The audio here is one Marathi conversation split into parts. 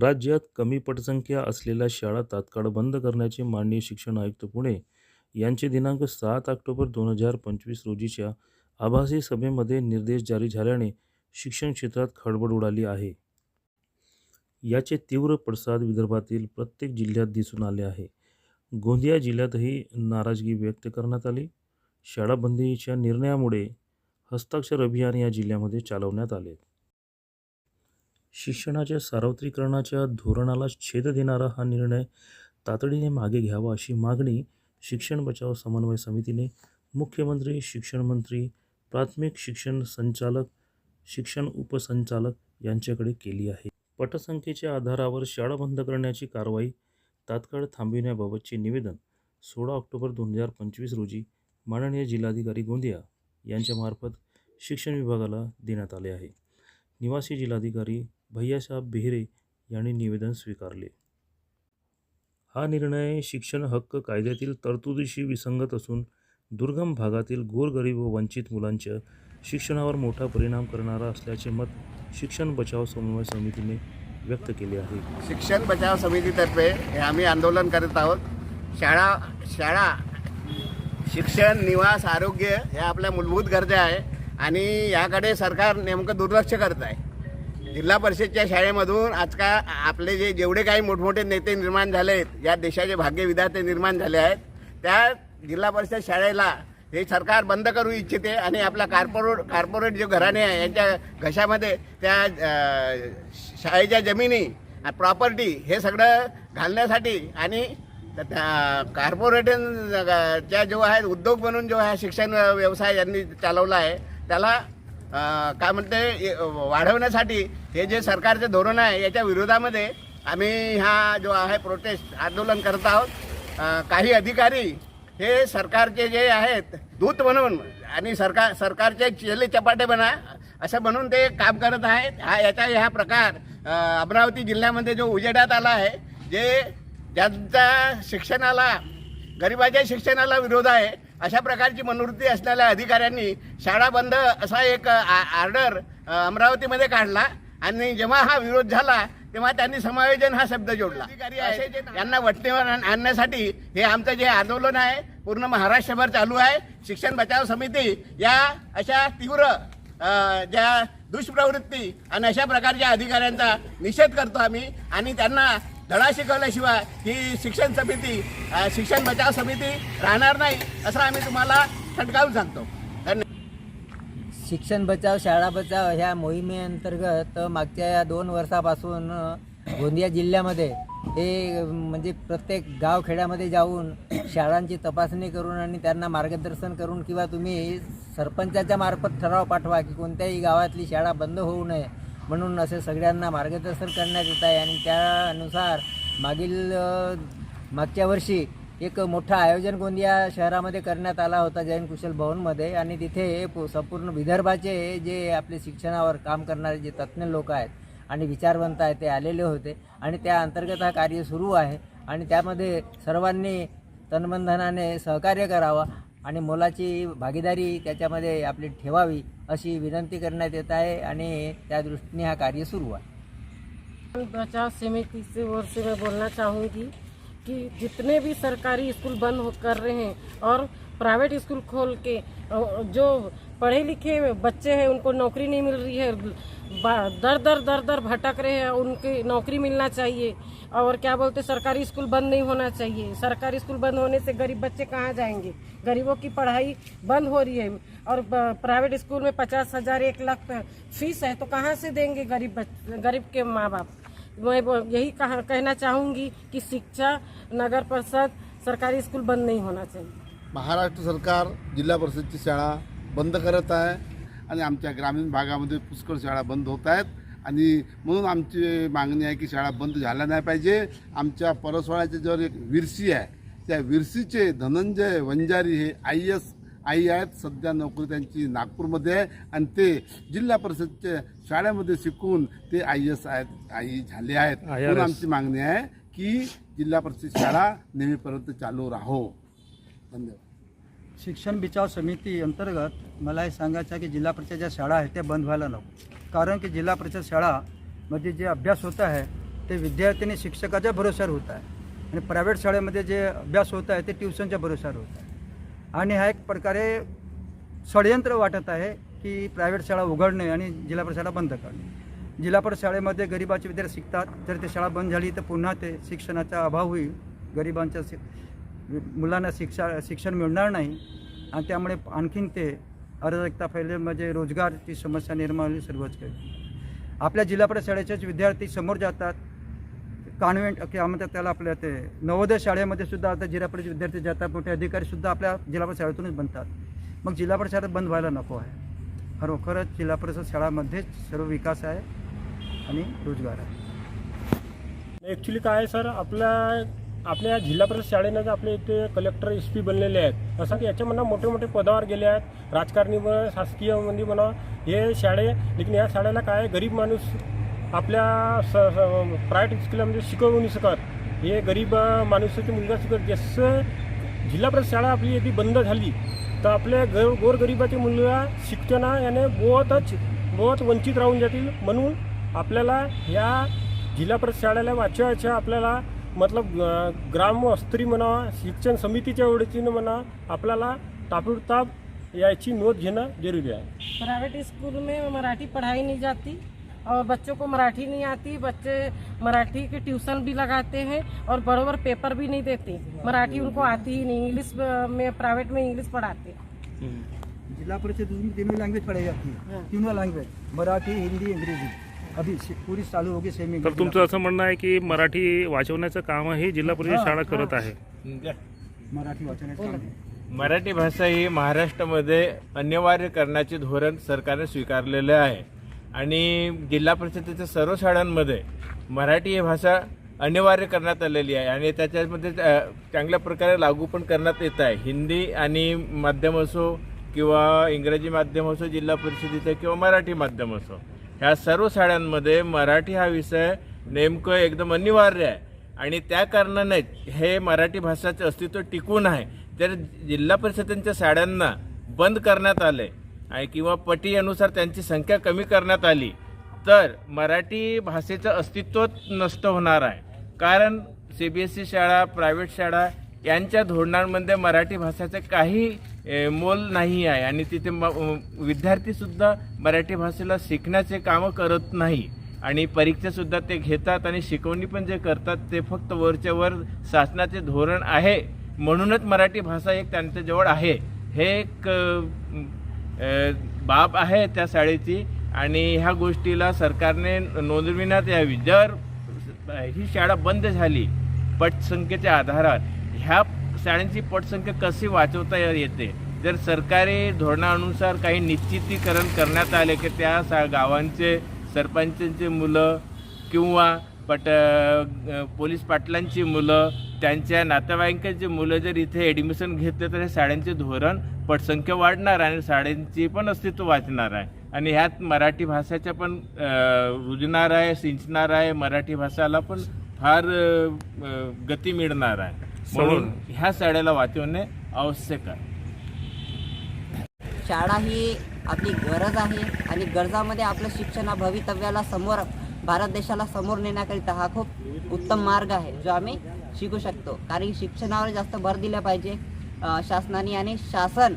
राज्यात कमी पटसंख्या असलेल्या शाळा तात्काळ बंद करण्याची माननीय शिक्षण आयुक्त पुणे यांचे दिनांक सात ऑक्टोबर दोन हजार पंचवीस रोजीच्या आभासी सभेमध्ये निर्देश जारी झाल्याने शिक्षण क्षेत्रात खळबळ उडाली आहे. याचे तीव्र पडसाद विदर्भातील प्रत्येक जिल्ह्यात दिसून आले आहे. गोंदिया जिल्ह्यातही नाराजगी व्यक्त करण्यात आली. शाळाबंदीच्या निर्णयामुळे हस्ताक्षर अभियान या जिल्ह्यामध्ये चालवण्यात आले. शिक्षणाच्या सार्वत्रिकरणाच्या धोरणाला छेद देणारा हा निर्णय तातडीने मागे घ्यावा अशी मागणी शिक्षण बचाव समन्वय समितीने मुख्यमंत्री शिक्षण मंत्री प्राथमिक शिक्षण संचालक शिक्षण उपसंचालक यांच्याकडे केली आहे. पटसंख्येच्या आधारावर शाळा बंद करण्याची कारवाई तात्काळ थांबविण्याबाबतचे निवेदन सोळा ऑक्टोबर दोन हजार पंचवीस रोजी माननीय जिल्हाधिकारी गोंदिया यांच्यामार्फत शिक्षण विभागाला देण्यात आले आहे. निवासी जिल्हाधिकारी भैयासाहेब बेहरे यांनी निवेदन स्वीकारले. हा निर्णय शिक्षण हक्क कायद्यातील तरतुदीशी विसंगत असून दुर्गम भागातील गोरगरीब व वंचित मुलांच्या शिक्षणावर मोठा परिणाम करणारा असल्याचे मत शिक्षण बचाव समन्वय समितीने व्यक्त केले आहे. शिक्षण बचाव समितीतर्फे हे आम्ही आंदोलन करत आहोत. शाळा शाळा शिक्षण निवास आरोग्य ह्या आपल्या मूलभूत गरजा आहे आणि याकडे सरकार नेमकं दुर्लक्ष करत आहे. जिल्हा परिषदच्या शाळेमधून आजकाल आपले जे जेवढे काही मोठमोठे नेते निर्माण झाले आहेत या देशाचे भाग्य विद्यार्थी निर्माण झाले आहेत त्या जिल्हा परिषद शाळेला हे सरकार बंद करू इच्छिते आणि आपला कार्पोरेट कार्पोरेट जे घराणे आहे यांच्या घशामध्ये त्या शाळेच्या जमिनी प्रॉपर्टी हे सगळं घालण्यासाठी आणि कॉर्पोरेट जो आहे उद्योग म्हणून जो आहे शिक्षण व्यवसाय यांनी चालवला आहे त्याला काय म्हणते ए- वाढवण्यासाठी हे जे सरकारचे धोरण आहे याच्या विरोधामध्ये आम्ही हा जो आहे प्रोटेस्ट आंदोलन करत आहोत. काही अधिकारी हे सरकारचे जे आहेत दूत म्हणून आणि सरकार सरकारचे चेले चपाटे बना असं म्हणून ते काम करत आहेत. हा याचा हा प्रकार अमरावती जिल्ह्यामध्ये जो उजेडात आला आहे जे ज्यांचा शिक्षणाला गरिबाच्या शिक्षणाला विरोध आहे अशा प्रकारची मनोवृत्ती असलेल्या अधिकाऱ्यांनी शाळा बंद असा एक ऑर्डर अमरावतीमध्ये काढला. आणि जेव्हा हा विरोध झाला तेव्हा त्यांनी समायोजन हा शब्द जोडला. अधिकारी आहे यांना वटणीवर आण- आणण्यासाठी हे आमचं जे आंदोलन आहे पूर्ण महाराष्ट्रभर चालू आहे. शिक्षण बचाव समिती या अशा तीव्र ज्या दुष्प्रवृत्ती आणि अशा प्रकारच्या अधिकाऱ्यांचा निषेध करतो आम्ही आणि त्यांना धडा शिकवल्याशिवाय ही शिक्षण समिती शिक्षण बचाव समिती राहणार नाही असं आम्ही तुम्हाला ठणकावून सांगतो. शिक्षण बचाव शाळा बचाव ह्या मोहिमेअंतर्गत मागच्या या दोन वर्षापासून गोंदिया जिल्ह्यामध्ये हे म्हणजे प्रत्येक गावखेड्यामध्ये जाऊन शाळांची तपासणी करून आणि त्यांना मार्गदर्शन करून किंवा तुम्ही सरपंचाच्या मार्फत ठराव पाठवा की कोणत्याही गावातली शाळा बंद होऊ नये म्हणून असे सगळ्यांना मार्गदर्शन करण्यात येत आहे. आणि त्यानुसार मागील मागच्या वर्षी एक मोठं आयोजन गोंदिया शहरामध्ये करण्यात आला होता जैन कुशल भवनमध्ये. आणि तिथे संपूर्ण विदर्भाचे जे आपले शिक्षणावर काम करणारे जे तज्ज्ञ लोक आहेत आणि विचारवंत आहेत ते आलेले होते. आणि त्या अंतर्गत हा कार्य सुरू आहे. आणि त्यामध्ये सर्वांनी तनबंधनाने सहकार्य करावा आणि मोलाची भागीदारी त्याच्यामध्ये आपली ठेवावी अशी विनंती करण्यात येत आहे आणि त्या दृष्टीने हा कार्य सुरू आहे. बचाव समिति से ओर से मैं बोलना चाहूँगी कि जितने भी सरकारी स्कूल बंद हो कर रहे हैं और प्राइवेट स्कूल खोल के जो पढ़े लिखे बच्चे हैं, उनको नौकरी नहीं मिल रही है दर दर दर दर भटक रहे हैं, उनकी नौकरी मिलना चाहिए। और क्या बोलते सरकारी स्कूल बंद नहीं होना चाहिए। सरकारी स्कूल बंद होने से गरीब बच्चे कहाँ जाएँगे? गरीबों की पढ़ाई बंद हो रही है। और प्राइवेट स्कूल में पचास हज़ार, एक लाख फ़ीस है तो कहाँ से देंगे गरीब गरीब के माँ बाप? मैं यही कहना चाहूँगी कि शिक्षा नगर परिषद सरकारी स्कूल बंद नहीं होना चाहिए। महाराष्ट्र सरकार जिल्हा परिषदची शाळा बंद करत आहे आणि आमच्या ग्रामीण भागामध्ये पुष्कळ शाळा बंद होत आहेत आणि म्हणून आमची मागणी आहे की शाळा बंद झाल्या नाही पाहिजे. आमच्या परसवाड्याचे जर एक विरसी आहे. त्या विरसीचे धनंजय वंजारी हे आय एस आई आहेत सध्या नोकरी त्यांची नागपूरमध्ये आहे आणि ते जिल्हा परिषदच्या शाळेमध्ये शिकून ते आय एस आहेत आई झाले आहेत. म्हणून आमची मागणी आहे की जिल्हा परिषद शाळा नेहमीपर्यंत चालू राहो. धन्यवाद. शिक्षण बचाव समिती अंतर्गत मला हे सांगायचं आहे की जिल्हा परिषद ज्या शाळा आहेत त्या बंद व्हायला नको. कारण की जिल्हा परिषद शाळामध्ये जे अभ्यास होत आहे ते विद्यार्थी आणि शिक्षकाच्या भरोश्यावर होत आहे. आणि प्रायव्हेट शाळेमध्ये जे अभ्यास होत आहे ते ट्युशनच्या भरोश्यावर होत आहे. आणि हा एक प्रकारे षडयंत्र वाटत आहे की प्रायव्हेट शाळा उघडणे आणि जिल्हा परिषद बंद करणे. जिल्हा परिषद शाळेमध्ये गरिबाचे विद्यार्थी शिकतात. जर ते शाळा बंद झाली तर पुन्हा ते शिक्षणाचा अभाव होईल. गरिबांच्या शि मुलांना शिक्षा शिक्षण मिळणार नाही. आणि त्यामुळे आणखीन ते अराजकता फैले म्हणजे रोजगारची समस्या निर्माण होईल सर्वच काही. आपल्या जिल्हा परिषद शाळेचेच विद्यार्थी समोर जातात. कॉन्व्हेंट किंवा म्हणतात त्याला आपल्या ते नवोदय शाळेमध्ये सुद्धा आता जिल्हा परिषद विद्यार्थी जातात मोठे अधिकारी सुद्धा आपल्या जिल्हा परिषद शाळेतूनच बनतात. मग जिल्हा परिषद बंद व्हायला नको आहे. खरोखरच जिल्हा परिषद शाळामध्येच सर्व विकास आहे आणि रोजगार आहे. ॲक्च्युली काय आहे सर आपल्या आपल्या जिल्हा परिषद शाळेनं जर आपले इथे कलेक्टर एस पी बनलेले आहेत असं की याच्यामधनं मोठे मोठे पदावर गेले आहेत राजकारणी म्हणा शासकीयमध्ये म्हणा हे शाळे लेकिन या शाळेला काय आहे, गरीब माणूस आपल्या स प्रायव्हेट स्कूलमध्ये म्हणजे शिकवू नाही शकत हे गरीब अं, मुलगा शिकत जसं जिल्हा परिषद शाळा आपली यदि बंद झाली तर आपल्या ग गोरगरिबाचे मुलगा शिक्षणा याने बहुतच बहुत वंचित राहून जातील. म्हणून आपल्याला ह्या जिल्हा परिषद शाळेला वाचवायच्या आपल्याला मतलब ग्रामस्तरी म्हणा शिक्षण समितीच्या ओळखीनं म्हणा आपल्याला ताबडतोब याची नोंद घेणं जरुरी आहे. प्राइवेट स्कूल में मराठी पढ़ाई नहीं जाती. और बच्चों को मराठी नहीं आती बच्चे मराठी के ट्यूशन भी लगाते हैं और बरोबर पेपर भी नहीं देते। मराठी उनको आती ही नहीं इंग्लिश में प्राइवेट में इंग्लिश पढ़ाते। जिला परिषद में तीनों लैंग्वेज पढ़ाई जाती है। तीनों लैंग्वेज मराठी हिंदी अंग्रेजी। अभी पूरी चालू होगी सेमी तर तुमचं असं म्हणणं आहे की मराठी वाचवण्याचं काम ही जिल्हा परिषद शाळा करत आहे. मराठी वाचण्याचं काम आहे. मराठी भाषा ही महाराष्ट्रामध्ये अनिवार्य करण्याचे धोरण सरकारने स्वीकारलेले आहे. आणि जिल्हा परिषदेच्या सर्व शाळांमध्ये मराठी ही भाषा अनिवार्य करण्यात आलेली आहे आणि त्याच्यामध्ये चांगल्या प्रकारे लागू पण करण्यात येत आहे. हिंदी आणि माध्यम असो किंवा इंग्रजी माध्यम असो जिल्हा परिषदेचं किंवा मराठी माध्यम असो ह्या सर्व शाळांमध्ये मराठी हा विषय नेमकं एकदम अनिवार्य आहे. आणि त्या कारणाने हे मराठी भाषाचं अस्तित्व टिकून आहे. तर जिल्हा परिषदांच्या शाळांना बंद करण्यात आले आणि किंवा पटी अनुसार त्यांची संख्या कमी करण्यात आली तर मराठी भाषेचं अस्तित्व नष्ट होणार आहे. कारण सी बी एस ई शाळा प्रायव्हेट शाळा यांच्या धोरणांमध्ये मराठी भाषेचं काही मोल नाही आहे. आणि तिथे म विद्यार्थीसुद्धा मराठी भाषेला शिकण्याचे कामं करत नाही. आणि परीक्षासुद्धा ते घेतात आणि शिकवणी पण जे करतात ते फक्त वरच्या वर शासनाचे धोरण आहे. म्हणूनच मराठी भाषा एक त्यांच्याजवळ आहे. हे एक बाब आहे त्या शाळेची आणि ह्या गोष्टीला सरकारने नोंदविण्यात यावी. जर ही शाळा बंद झाली पटसंख्येच्या आधारात ह्या शाळांची पटसंख्या कशी वाचवता येते? जर सरकारी धोरणानुसार काही निश्चितीकरण करण्यात आले की त्या सा गावांचे सरपंचांची मुलं किंवा पट पोलीस पाटलांची मुलं त्यांच्या नातेवाईकांची मुलं जर इथे ॲडमिशन घेतले तर हे शाळांचे धोरण पटसंख्या वाढणार आणि शाळांची पण अस्तित्व वाचणार आहे. आणि ह्यात मराठी भाषेच्या पण रुजणार आहे सिंचणार आहे मराठी भाषाला पण फार गती मिळणार आहे. म्हणून ह्या शाळेला वाचवणे आवश्यक आहे. शाळा ही आपली गरज आहे आणि गरजामध्ये आपलं शिक्षण हा भवितव्याला समोर भारत देशाला समोर नेण्याकरिता हा खूप उत्तम मार्ग आहे. जो आम्ही शिकू शकतो. कारण शिक्षणावर जास्त भर दिला पाहिजे. शासनाने आणि शासन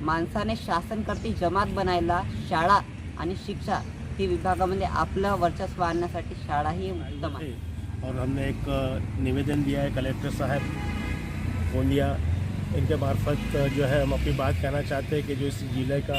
माणसाने शासन करती जमात बनायला शाळा आणि शिक्षा ही विभागामध्ये आपलं वर्चस्व आणण्यासाठी शाळा ही उत्तम आहे. और हमने एक निवेदन दिया है कलेक्टर साहब गोंदिया। इनके मार्फत जो है हम अपनी बात कहना चाहते हैं कि जो इस जिले का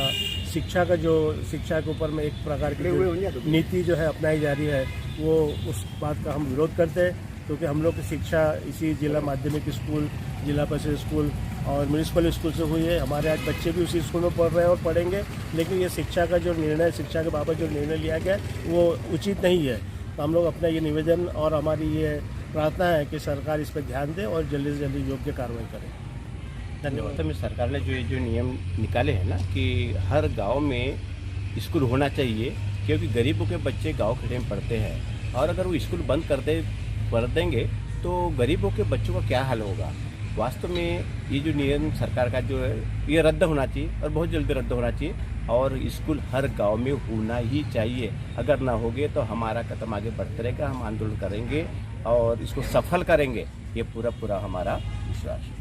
शिक्षा का जो शिक्षा के ऊपर में एक प्रकार की नीति जो है अपनाई जा रही है वो उस बात का हम विरोध करते हैं। क्योंकि हम लोग की शिक्षा इसी जिला माध्यमिक स्कूल, जिला परिषद स्कूल और म्यूनसिपल स्कूल से हुई है। हमारे आज बच्चे भी उसी स्कूल में पढ़ रहे हैं और पढ़ेंगे, लेकिन ये शिक्षा का जो निर्णय, शिक्षा के बाबत जो निर्णय लिया गया, वो उचित नहीं है। तो हम लोग अपना ये निवेदन और हमारी ये प्रार्थना है कि सरकार इस पर ध्यान दे और जल्दी से जल्दी योग्य कार्रवाई करे। धन्यवाद। वास्तव में सरकार ने जो ये जो नियम निकाले हैं ना कि हर गाँव में स्कूल होना चाहिए, क्योंकि गरीबों के बच्चे गाँव खेड़े में पढ़ते हैं और अगर वो स्कूल बंद कर दे देंगे तो गरीबों के बच्चों का क्या हाल होगा? वास्तव में ये जो नियम सरकार का जो है, ये रद्द होना चाहिए और बहुत जल्दी रद्द होना चाहिए और स्कूल हर गाँव में होना ही चाहिए। अगर ना होगे तो हमारा कदम आगे बढ़ते रहेगा, हम आंदोलन करेंगे और इसको सफल करेंगे। ये पूरा पूरा हमारा विश्वास है।